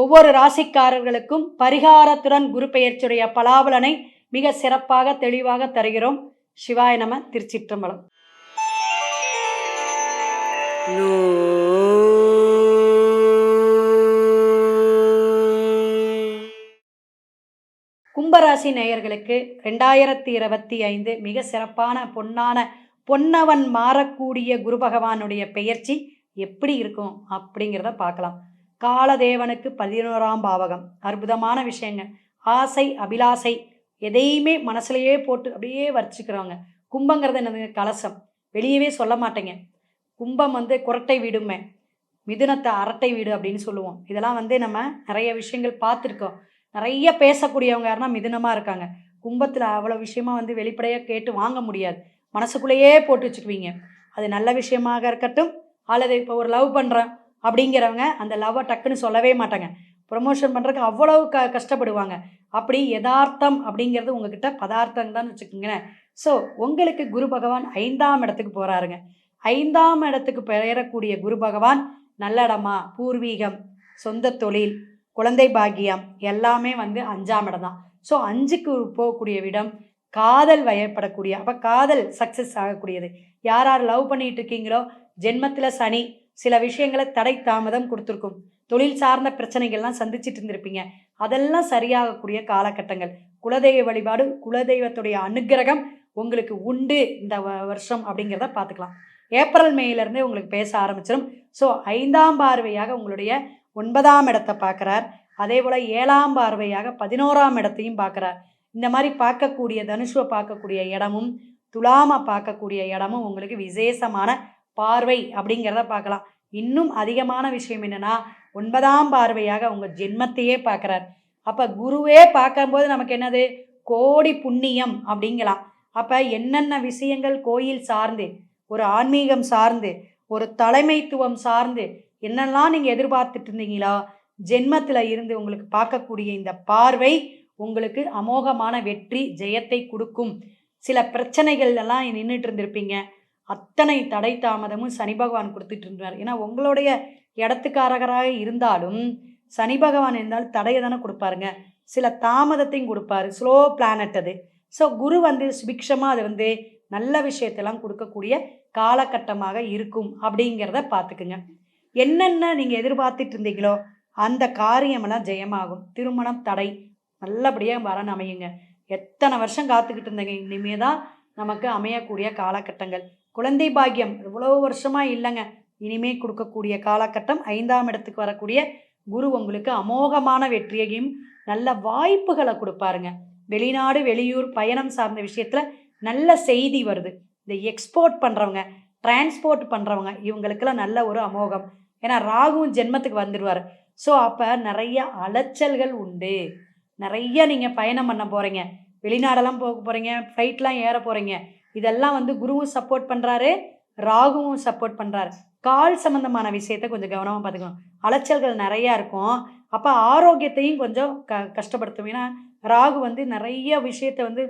ஒவ்வொரு ராசிக்காரர்களுக்கும் பரிகாரத்துடன் குரு பெயர்ச்சியுடைய பலாபலனை மிக சிறப்பாக தெளிவாக தருகிறோம். சிவாய நம திருச்சிற்றம்பலம். கும்பராசி நேயர்களுக்கு ரெண்டாயிரத்தி இருபத்தி ஐந்து மிக சிறப்பான பொன்னான பொன்னவன் மாறக்கூடிய குரு பகவானுடைய பெயர்ச்சி எப்படி இருக்கும் அப்படிங்கிறத பார்க்கலாம். காலதேவனுக்கு பதினோராம் பாவகம். அற்புதமான விஷயங்க ஆசை அபிலாசை எதையுமே மனசுலையே போட்டு அப்படியே வச்சுக்கிறவங்க கும்பங்கிறது என்னது கலசம். வெளியவே சொல்ல மாட்டேங்க. கும்பம் வந்து குரட்டை வீடுமே. மிதுனத்தை அரட்டை வீடு அப்படின்னு சொல்லுவோம். இதெல்லாம் வந்து நம்ம நிறைய விஷயங்கள் பார்த்துருக்கோம். நிறைய பேசக்கூடியவங்க யாருன்னா மிதுனமாக இருக்காங்க. கும்பத்தில் அவ்வளோ விஷயமா வந்து வெளிப்படையாக கேட்டு வாங்க முடியாது. மனசுக்குள்ளேயே போட்டு வச்சுக்குவீங்க. அது நல்ல விஷயமாக இருக்கட்டும். அல்லது இப்போ ஒரு லவ் பண்ணுறேன் அப்படிங்கிறவங்க அந்த லவ்வை டக்குன்னு சொல்லவே மாட்டாங்க. ப்ரொமோஷன் பண்ணுறதுக்கு அவ்வளவு க கஷ்டப்படுவாங்க. அப்படி யதார்த்தம் அப்படிங்கிறது உங்ககிட்ட பதார்த்தம் தான் வச்சுக்கோங்களேன். ஸோ உங்களுக்கு குரு பகவான் ஐந்தாம் இடத்துக்கு போகிறாருங்க ஐந்தாம் இடத்துக்கு பெயரக்கூடிய குரு பகவான் நல்லடமா பூர்வீகம் சொந்த தொழில் குழந்தை பாக்கியம் எல்லாமே வந்து அஞ்சாம் இடம் தான். ஸோ அஞ்சுக்கு போகக்கூடிய விடம் காதல் வயப்படக்கூடிய அப்போ காதல் சக்ஸஸ் ஆகக்கூடியது. யார் யார் லவ் பண்ணிகிட்டு இருக்கீங்களோ? ஜென்மத்தில் சனி சில விஷயங்களை தடை தாமதம் கொடுத்துருக்கும். தொழில் சார்ந்த பிரச்சனைகள்லாம் சந்திச்சிட்டு இருந்திருப்பீங்க. அதெல்லாம் சரியாகக்கூடிய காலகட்டங்கள். குலதெய்வ வழிபாடு குலதெய்வத்துடைய அனுக்கிரகம் உங்களுக்கு உண்டு இந்த வருஷம் அப்படிங்கிறத பார்த்துக்கலாம். ஏப்ரல் மேயிலேருந்தே உங்களுக்கு பேச ஆரம்பிச்சிடும் ஸோ ஐந்தாம் பார்வையாக உங்களுடைய ஒன்பதாம் இடத்தை பார்க்குறார். அதே போல் ஏழாம் பார்வையாக பதினோராம் இடத்தையும் பார்க்குறார். இந்த மாதிரி பார்க்கக்கூடிய தனுஷுவை பார்க்கக்கூடிய இடமும் துலாமை பார்க்கக்கூடிய இடமும் உங்களுக்கு விசேஷமான பார்வை அப்படிங்கிறத பார்க்கலாம். இன்னும் அதிகமான விஷயம் என்னன்னா ஒன்பதாம் பார்வையாக உங்கள் ஜென்மத்தையே பார்க்குறார். அப்போ குருவே பார்க்கும்போது நமக்கு என்னது? கோடி புண்ணியம் அப்படிங்கலாம். அப்போ என்னென்ன விஷயங்கள் கோயில் சார்ந்து ஒரு ஆன்மீகம் சார்ந்து ஒரு தலைமைத்துவம் சார்ந்து என்னெல்லாம் நீங்கள் எதிர்பார்த்துட்டு இருந்தீங்களோ ஜென்மத்தில் இருந்து உங்களுக்கு பார்க்கக்கூடிய இந்த பார்வை உங்களுக்கு அமோகமான வெற்றி ஜெயத்தை கொடுக்கும். சில பிரச்சனைகள் எல்லாம் நின்றுட்டு இருந்திருப்பீங்க. அத்தனை தடை தாமதமும் சனி பகவான் கொடுத்துட்டு இருந்தார் ஏன்னா உங்களுடைய இடத்துக்காரகராக இருந்தாலும் சனி பகவான் இருந்தாலும் தடையை தானே கொடுப்பாருங்க. சில தாமதத்தையும் கொடுப்பாரு. ஸ்லோ பிளானட் அது. ஸோ குரு வந்து சுபிக்ஷமாக அது வந்து நல்ல விஷயத்தெல்லாம் கொடுக்கக்கூடிய காலகட்டமாக இருக்கும் அப்படிங்கிறத பார்த்துக்குங்க. என்னென்ன நீங்கள் எதிர்பார்த்துட்டு இருந்தீங்களோ அந்த காரியமெல்லாம் ஜெயமாகும். திருமணம் தடை நல்லபடியாக வரன் அமையுங்க. எத்தனை வருஷம் காத்துக்கிட்டு இருந்தீங்க. இனிமே தான் நமக்கு அமையக்கூடிய காலகட்டங்கள். குழந்தை பாக்கியம் இவ்வளோ வருஷமாக இல்லைங்க. இனிமே கொடுக்கக்கூடிய காலகட்டம் ஐந்தாம் இடத்துக்கு வரக்கூடிய குரு உங்களுக்கு அமோகமான வெற்றியையும் நல்ல வாய்ப்புகளை கொடுப்பாருங்க. வெளிநாடு வெளியூர் பயணம் சார்ந்த விஷயத்தில் நல்ல செய்தி வருது. இந்த எக்ஸ்போர்ட் பண்ணுறவங்க டிரான்ஸ்போர்ட் பண்ணுறவங்க இவங்களுக்கெல்லாம் நல்ல ஒரு அமோகம். ஏன்னா ராகுவும் ஜென்மத்துக்கு வந்துடுவார் ஸோ அப்போ நிறைய அலைச்சல்கள் உண்டு. நிறைய நீங்கள் பயணம் பண்ண போகிறீங்க வெளிநாடெல்லாம் போக போகிறீங்க ஃப்ளைட்லாம் ஏற போகிறீங்க இதெல்லாம் வந்து குருவும் சப்போர்ட் பண்ணுறாரு ராகுவும் சப்போர்ட் பண்ணுறாரு கால் சம்மந்தமான விஷயத்த கொஞ்சம் கவனமாக பார்த்துக்கணும். அலைச்சல்கள் நிறையா இருக்கும். அப்போ ஆரோக்கியத்தையும் கொஞ்சம் க கஷ்டப்படுத்தும். ஏன்னா ராகு வந்து நிறைய விஷயத்த வந்து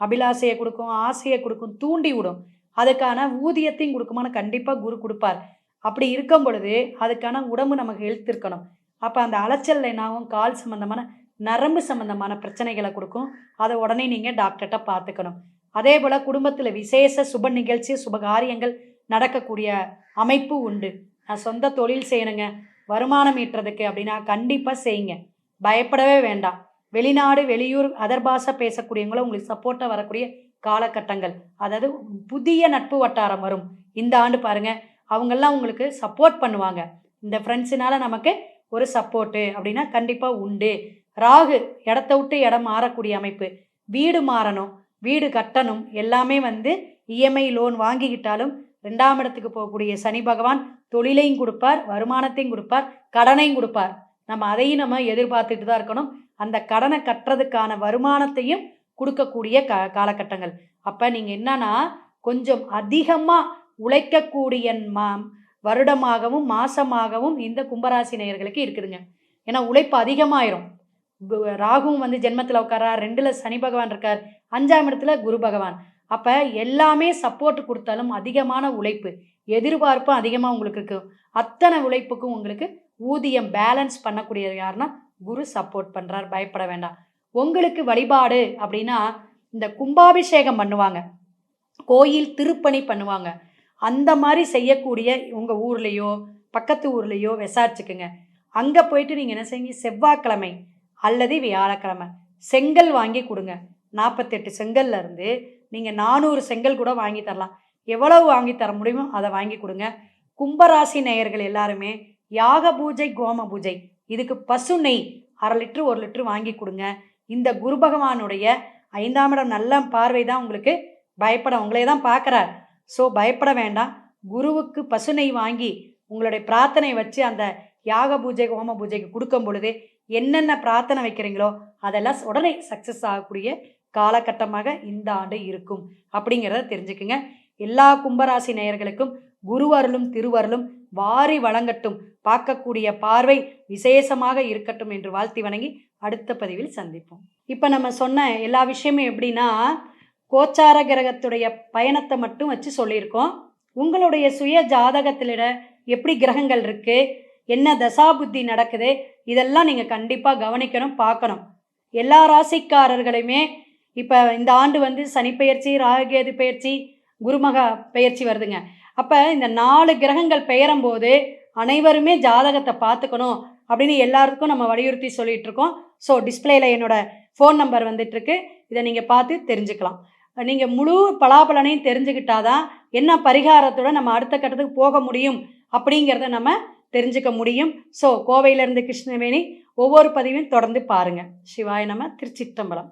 அபிலாசையை கொடுக்கும் ஆசையை கொடுக்கும் தூண்டி விடும். அதுக்கான ஊதியத்தையும் கொடுக்குமான்னு கண்டிப்பாக குரு கொடுப்பார். அப்படி இருக்கும் பொழுது அதுக்கான உடம்பு நமக்கு ஹெல்த் இருக்கணும். அப்போ அந்த அலைச்சல் என்னாகும்? கால் சம்மந்தமான நரம்பு சம்மந்தமான பிரச்சனைகளை கொடுக்கும். அதை உடனே நீங்கள் டாக்டர்கிட்ட பார்த்துக்கணும். அதே போல் குடும்பத்தில் விசேஷ சுப நிகழ்ச்சி சுபகாரியங்கள் நடக்கக்கூடிய அமைப்பு உண்டு. நான் சொந்த தொழில் செய்யணுங்க. வருமானம் ஈட்டுறதுக்கு அப்படின்னா கண்டிப்பாக செய்யுங்க. பயப்படவே வேண்டாம். வெளிநாடு வெளியூர் அதர் பாஷை பேசக்கூடியவங்களும் உங்களுக்கு சப்போர்ட்டாக வரக்கூடிய காலகட்டங்கள். அதாவது புதிய நட்பு வட்டாரம் வரும். இந்த ஆண்டு பாருங்க அவங்கெல்லாம் உங்களுக்கு சப்போர்ட் பண்ணுவாங்க. இந்த ஃப்ரெண்ட்ஸுனால நமக்கு ஒரு சப்போர்ட்டு அப்படின்னா கண்டிப்பாக உண்டு. ராகு இடத்த விட்டு இடம் மாறக்கூடிய அமைப்பு. வீடு மாறணும். வீடு கட்டணும். எல்லாமே வந்து இஎம்ஐ லோன் வாங்கிக்கிட்டாலும் ரெண்டாம் இடத்துக்கு போகக்கூடிய சனி பகவான் தொழிலையும் கொடுப்பார் வருமானத்தையும் கொடுப்பார் கடனையும் கொடுப்பார். நம்ம அதையும் நம்ம எதிர்பார்த்துட்டு தான் இருக்கணும். அந்த கடனை கட்டுறதுக்கான வருமானத்தையும் கொடுக்கக்கூடிய க காலகட்டங்கள். அப்போ நீங்கள் என்னன்னா கொஞ்சம் அதிகமாக உழைக்கக்கூடிய மா வருடமாகவும் மாசமாகவும் இந்த கும்பராசி நேயர்களுக்கு இருக்குதுங்க. ஏன்னா உழைப்பு அதிகமாயிரும். ராகுவும் வந்து ஜென்மத்தில் உட்காரா ரெண்டில் சனி பகவான் இருக்கார். அஞ்சாம் இடத்துல குரு பகவான். அப்போ எல்லாமே சப்போர்ட் கொடுத்தாலும் அதிகமான உழைப்பு எதிர்பார்ப்பும் அதிகமாக உங்களுக்கு இருக்கும் அத்தனை உழைப்புக்கும் உங்களுக்கு ஊதியம் பேலன்ஸ் பண்ணக்கூடியது யாருன்னா குரு சப்போர்ட் பண்ணுறார் பயப்பட வேண்டாம். உங்களுக்கு வழிபாடு அப்படின்னா இந்த கும்பாபிஷேகம் பண்ணுவாங்க. கோயில் திருப்பணி பண்ணுவாங்க. அந்த மாதிரி செய்யக்கூடிய உங்கள் ஊர்லேயோ பக்கத்து ஊர்லேயோ விசாரிச்சுக்குங்க. அங்கே போயிட்டு நீங்கள் என்ன செய்யுங்க செவ்வாய்க்கிழமை அல்லது வியாழக்கிழமை. செங்கல் வாங்கி கொடுங்க. நாற்பத்தெட்டு செங்கல்ல இருந்து நீங்கள் நானூறு செங்கல் கூட வாங்கி தரலாம். எவ்வளவு வாங்கி தர முடியுமோ அதை வாங்கி கொடுங்க. கும்பராசி நேயர்கள் எல்லாருமே யாக பூஜை கோம பூஜை. இதுக்கு பசு நெய் அரை லிட்டரு ஒரு லிட்டரு வாங்கி கொடுங்க. இந்த குரு பகவானுடைய ஐந்தாம் இடம் நல்ல பார்வை தான் உங்களுக்கு பயப்பட உங்களே தான் பார்க்குறார். ஸோ பயப்பட வேண்டாம். குருவுக்கு பசு நெய் வாங்கி உங்களுடைய பிரார்த்தனை வச்சு அந்த யாக பூஜை ஹோம பூஜைக்கு கொடுக்கும் பொழுது என்னென்ன பிரார்த்தனை வைக்கிறீங்களோ அதெல்லாம் உடனே சக்ஸஸ் ஆகக்கூடிய காலகட்டமாக இந்த ஆண்டு இருக்கும். அப்படிங்கிறத தெரிஞ்சுக்குங்க. எல்லா கும்பராசி நேயர்களுக்கும் குருவருளும் திருவருளும் வாரி வழங்கட்டும். பார்க்கக்கூடிய பார்வை விசேஷமாக இருக்கட்டும் என்று வாழ்த்தி வணங்கி அடுத்த பதிவில் சந்திப்போம். இப்போ நம்ம சொன்ன எல்லா விஷயமும் எப்படின்னா கோச்சார கிரகத்துடைய பயணத்தை மட்டும் வச்சு சொல்லியிருக்கோம். உங்களுடைய சுய ஜாதகத்திலிட எப்படி கிரகங்கள் இருக்கு என்ன தசாபுத்தி நடக்குது இதெல்லாம் நீங்கள் கண்டிப்பாக கவனிக்கணும் பார்க்கணும். எல்லா ராசிக்காரர்களுமே இப்போ இந்த ஆண்டு வந்து சனி பெயர்ச்சி ராககேது பெயர்ச்சி குருமகா பெயர்ச்சி வருதுங்க. அப்போ இந்த நாலு கிரகங்கள் பெயரும் போது அனைவருமே ஜாதகத்தை பார்த்துக்கணும் அப்படின்னு எல்லாருக்கும் நம்ம வலியுறுத்தி சொல்லிட்டு இருக்கோம் ஸோ டிஸ்பிளேல என்னோட ஃபோன் நம்பர் வந்துட்டுருக்கு. இதை நீங்கள் பார்த்து தெரிஞ்சுக்கலாம். நீங்கள் முழு பலாபலனையும் தெரிஞ்சுக்கிட்டாதான் என்ன பரிகாரத்தோட நம்ம அடுத்த கட்டத்துக்கு போக முடியும் அப்படிங்கிறத நம்ம தெரிஞ்சுக்க முடியும். ஸோ கோவையிலேருந்து கிருஷ்ணவேணி ஒவ்வொரு பதிவையும் தொடர்ந்து பாருங்கள் சிவாய நம்ம திருச்சிற்றம்பலம்.